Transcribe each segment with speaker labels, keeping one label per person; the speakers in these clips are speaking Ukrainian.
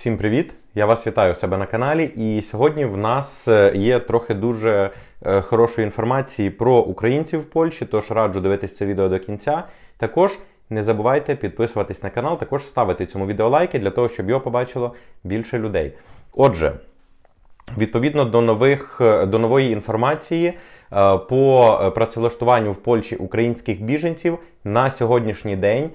Speaker 1: Всім привіт! Я вас вітаю у себе на каналі. І сьогодні в нас е, є трохи дуже е, хорошої інформації про українців в Польщі, тож раджу дивитися це відео до кінця. Також не забувайте підписуватись на канал, також ставити цьому відео лайки для того, щоб його побачило більше людей. Отже, Відповідно до нових е, до нової інформації по е, працевлаштуванню в Польщі українських біженців на сьогоднішній день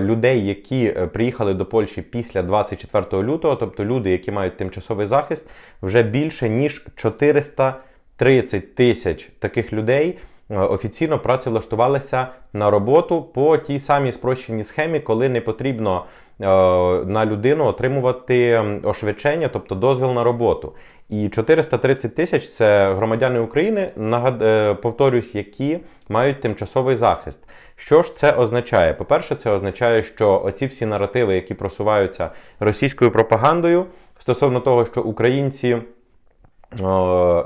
Speaker 1: людей, які приїхали до Польщі після 24 лютого, тобто люди, які мають тимчасовий захист, вже більше ніж 430 тисяч таких людей. Офіційно працевлаштувалися на роботу по тій самій спрощеній схемі, коли не потрібно на людину отримувати ошвидчення, тобто дозвіл на роботу. І 430 тисяч це громадяни України, нагад... Е, повторюсь, які мають тимчасовий захист. Що ж це означає? По-перше, це означає, що оці всі наративи, які просуваються російською пропагандою стосовно того, що українці.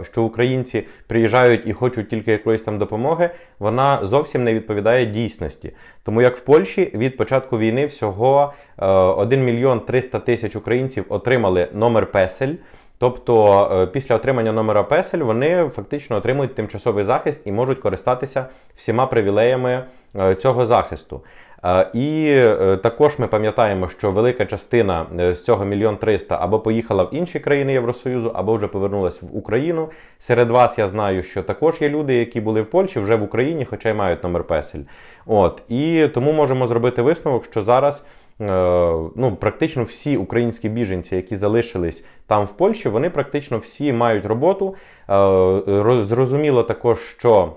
Speaker 1: Що українці приїжджають і хочуть тільки якоїсь там допомоги, вона зовсім не відповідає дійсності. Тому як в Польщі від початку війни всього 1 мільйон 300 тисяч українців отримали номер песель. Тобто е, після отримання номера песель вони фактично отримують тимчасовий захист і можуть користатися всіма привілеями е, цього захисту. Е, і також ми пам'ятаємо, що велика частина з цього мільйон триста або поїхала в інші країни Євросоюзу, або вже повернулася в Україну. Серед вас я знаю, що також є люди, які були в Польщі вже в Україні, хоча й мають номер песель. От і тому можемо зробити висновок, що зараз. Ну, практично всі українські біженці, які залишились там в Польщі, вони практично всі мають роботу. Е, зрозуміло також, що.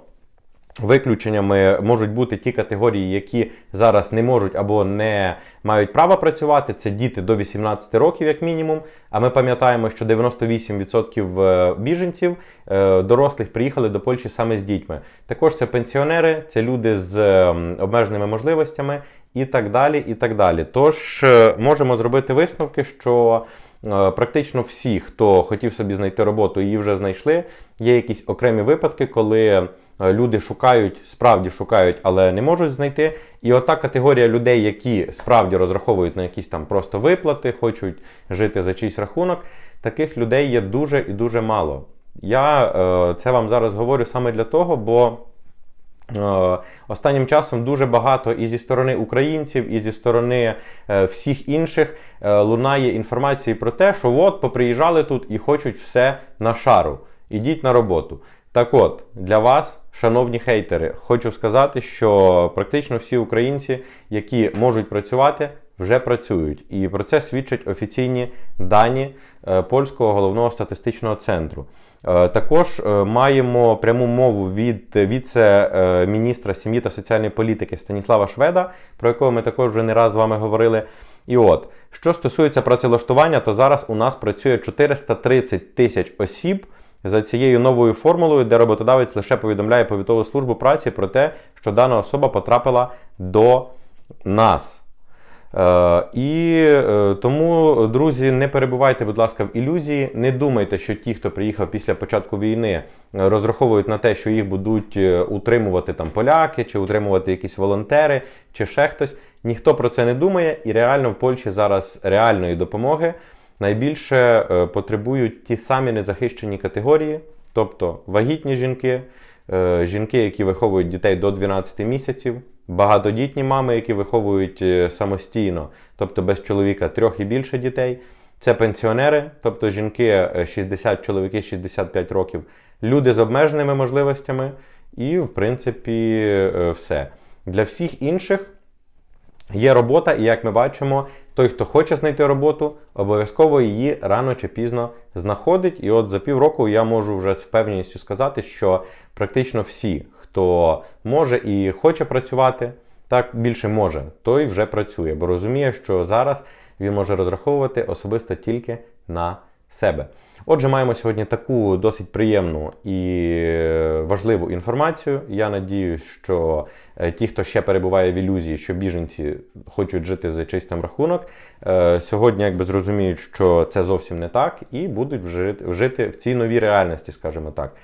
Speaker 1: Виключеннями можуть бути ті категорії, які зараз не можуть або не мають права працювати. Це діти до 18 років, як мінімум. А ми пам'ятаємо, що 98% е, біженців е, дорослих приїхали до Польщі саме з дітьми. Також це пенсіонери, це люди з обмеженими можливостями і так далі. і так далі. Тож можемо зробити висновки, що Е, практично всі, хто хотів собі знайти роботу, її вже знайшли. Є якісь окремі випадки, коли е, люди шукають, справді шукають, але не можуть знайти. І ота категорія людей, які справді розраховують на якісь там просто виплати, хочуть жити за чийсь рахунок, таких людей є дуже і дуже мало. Я е, це вам зараз говорю саме для того, бо. Е, останнім часом дуже багато і зі сторони українців, і зі сторони е, всіх інших е, лунає інформації про те, що от поприїжджали тут і хочуть все на шару. Ідіть на роботу. Так от, для вас, шановні хейтери, хочу сказати, що практично всі українці, які можуть працювати, вже працюють. І про це свідчать офіційні дані польського головного статистичного центру. Е, також е, маємо пряму мову від віце-міністра сім'ї та соціальної політики Станіслава Шведа, про якого ми також вже не раз з вами говорили. І от, що стосується працевлаштування, то зараз у нас працює 430 тисяч осіб за цією новою формулою, де роботодавець лише повідомляє повітову службу праці про те, що дана особа потрапила до нас. Е, і е, тому, друзі, не перебувайте, будь ласка, в ілюзії. Не думайте, що ті, хто приїхав після початку війни, розраховують на те, що їх будуть е, утримувати там поляки, чи утримувати якісь волонтери, чи ще хтось. Ніхто про це не думає, і реально в Польщі зараз реальної допомоги найбільше потребують ті самі незахищені категорії, тобто вагітні жінки, жінки, які виховують дітей до 12 місяців багатодітні мами, які виховують е, самостійно, тобто без чоловіка трьох і більше дітей. Це пенсіонери, тобто жінки 60, е, чоловіки 65 років, люди з обмеженими можливостями, і, в принципі, е, все. Для всіх інших є робота, і як ми бачимо, той, хто хоче знайти роботу, обов'язково її рано чи пізно знаходить. І от за півроку я можу вже з впевненістю сказати, що практично всі, хто може і хоче працювати, так більше може, той вже працює, бо розуміє, що зараз він може розраховувати особисто тільки на себе. Отже, маємо сьогодні таку досить приємну і важливу інформацію. Я надіюсь, що е, ті, хто ще перебуває в ілюзії, що біженці хочуть жити за чистим рахунок, е, сьогодні якби зрозуміють, що це зовсім не так, і будуть жити в цій новій реальності, скажімо так.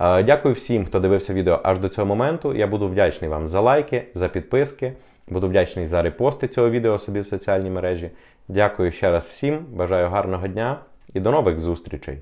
Speaker 1: Дякую всім, хто дивився відео аж до цього моменту. Я буду вдячний вам за лайки, за підписки. Буду вдячний за репости цього відео собі в соціальній мережі. Дякую ще раз всім, бажаю гарного дня і до нових зустрічей!